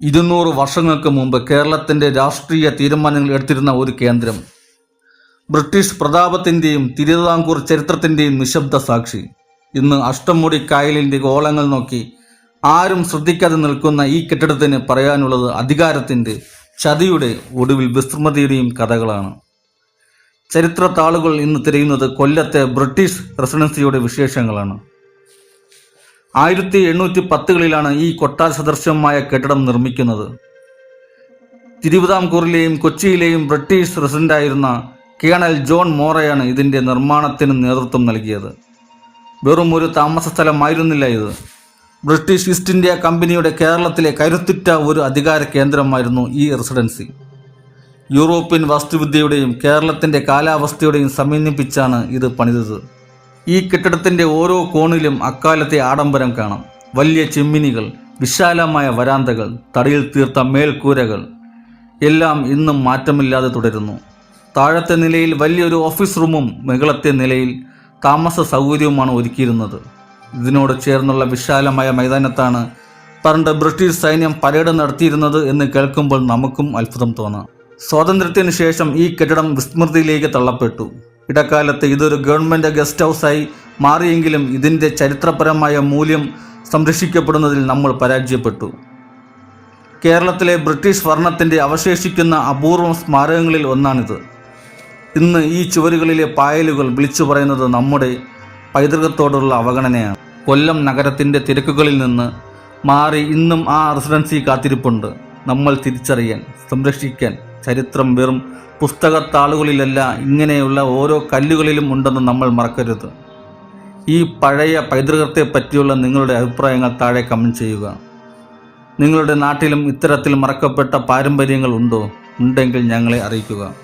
ഇരുന്നൂറ് വർഷങ്ങൾക്ക് മുമ്പ് കേരളത്തിന്റെ രാഷ്ട്രീയ തീരുമാനങ്ങൾ എടുത്തിരുന്ന ഒരു കേന്ദ്രം. ബ്രിട്ടീഷ് പ്രതാപത്തിന്റെയും തിരുവിതാംകൂർ ചരിത്രത്തിന്റെയും നിശബ്ദ സാക്ഷി. ഇന്ന് അഷ്ടമുടി കായലിന്റെ ഗോളങ്ങൾ നോക്കി ആരും ശ്രദ്ധിക്കാതെ നിൽക്കുന്ന ഈ കെട്ടിടത്തിന് പറയാനുള്ളത് അധികാരത്തിന്റെ ചതിയുടെ ഒടുവിൽ വിസ്മൃതിയുടെയും കഥകളാണ്. ചരിത്ര താളുകൾ ഇന്ന് തിരയുന്നത് കൊല്ലത്തെ ബ്രിട്ടീഷ് പ്രസിഡൻസിയുടെ വിശേഷങ്ങളാണ്. ആയിരത്തി എണ്ണൂറ്റി പത്തുകളിലാണ് ഈ കൊട്ടാര സദൃശ്യമായ കെട്ടിടം നിർമ്മിക്കുന്നത്. തിരുവിതാംകൂറിലെയും കൊച്ചിയിലെയും ബ്രിട്ടീഷ് റസിഡന്റായിരുന്ന കേണൽ ജോൺ മോറയാണ് ഇതിന്റെ നിർമ്മാണത്തിന് നേതൃത്വം നൽകിയത്. വെറും ഒരു താമസ സ്ഥലമായിരുന്നില്ല ഇത്. ബ്രിട്ടീഷ് ഈസ്റ്റ് ഇന്ത്യ കമ്പനിയുടെ കേരളത്തിലെ കരുത്തുറ്റ ഒരു അധികാര കേന്ദ്രമായിരുന്നു ഈ റെസിഡൻസി. യൂറോപ്യൻ വാസ്തുവിദ്യയുടെയും കേരളത്തിന്റെ കാലാവസ്ഥയുടെയും സമന്വയിപ്പിച്ചാണ് ഇത് പണിതത്. ഈ കെട്ടിടത്തിന്റെ ഓരോ കോണിലും അക്കാലത്തെ ആഡംബരം കാണാം. വലിയ ചിമ്മിനികൾ വിശാലമായ വരാന്തകൾ തടിയിൽ തീർത്ത മേൽക്കൂരകൾ. എല്ലാം ഇന്നും മാറ്റമില്ലാതെ തുടരുന്നു. താഴത്തെ നിലയിൽ വലിയൊരു ഓഫീസ് റൂമും മുകളത്തെ നിലയിൽ താമസ സൗകര്യവുമാണ് ഒരുക്കിയിരുന്നത്. ഇതിനോട് ചേർന്നുള്ള വിശാലമായ മൈതാനത്താണ് പണ്ട് ബ്രിട്ടീഷ് സൈന്യം പരേഡ് നടത്തിയിരുന്നത് എന്ന് കേൾക്കുമ്പോൾ നമുക്കും അത്ഭുതം തോന്നാം. സ്വാതന്ത്ര്യത്തിന് ശേഷം ഈ കെട്ടിടം വിസ്മൃതിയിലേക്ക് തള്ളപ്പെട്ടു. ഇടക്കാലത്ത് ഇതൊരു ഗവൺമെന്റ് ഗസ്റ്റ് ഹൗസായി മാറിയെങ്കിലും ഇതിന്റെ ചരിത്രപരമായ മൂല്യം സംരക്ഷിക്കപ്പെടുന്നതിൽ നമ്മൾ പരാജയപ്പെട്ടു. കേരളത്തിലെ ബ്രിട്ടീഷ് ഭരണത്തിന്റെ അവശേഷിക്കുന്ന അപൂർവം സ്മാരകങ്ങളിൽ ഒന്നാണിത്. ഇന്ന് ഈ ചുവരുകളിലെ പായലുകൾ വിളിച്ചു പറയുന്നത് നമ്മുടെ പൈതൃകത്തോടുള്ള അവഗണനയാണ്. കൊല്ലം നഗരത്തിന്റെ തിരക്കുകളിൽ നിന്ന് മാറി ഇന്നും ആ റെസിഡൻസി കാത്തിരിപ്പുണ്ട്. നമ്മൾ തിരിച്ചറിയാൻ സംരക്ഷിക്കാൻ ചരിത്രം വെറും പുസ്തകത്താളുകളിലല്ല ഇങ്ങനെയുള്ള ഓരോ കല്ലുകളിലും ഉണ്ടെന്ന് നമ്മൾ മറക്കരുത്. ഈ പഴയ പൈതൃകത്തെ പറ്റിയുള്ള നിങ്ങളുടെ അഭിപ്രായങ്ങൾ താഴെ കമന്റ് ചെയ്യുക. നിങ്ങളുടെ നാട്ടിലും ഇത്തരത്തിൽ മറക്കപ്പെട്ട പാരമ്പര്യങ്ങൾ ഉണ്ടോ? ഉണ്ടെങ്കിൽ ഞങ്ങളെ അറിയിക്കുക.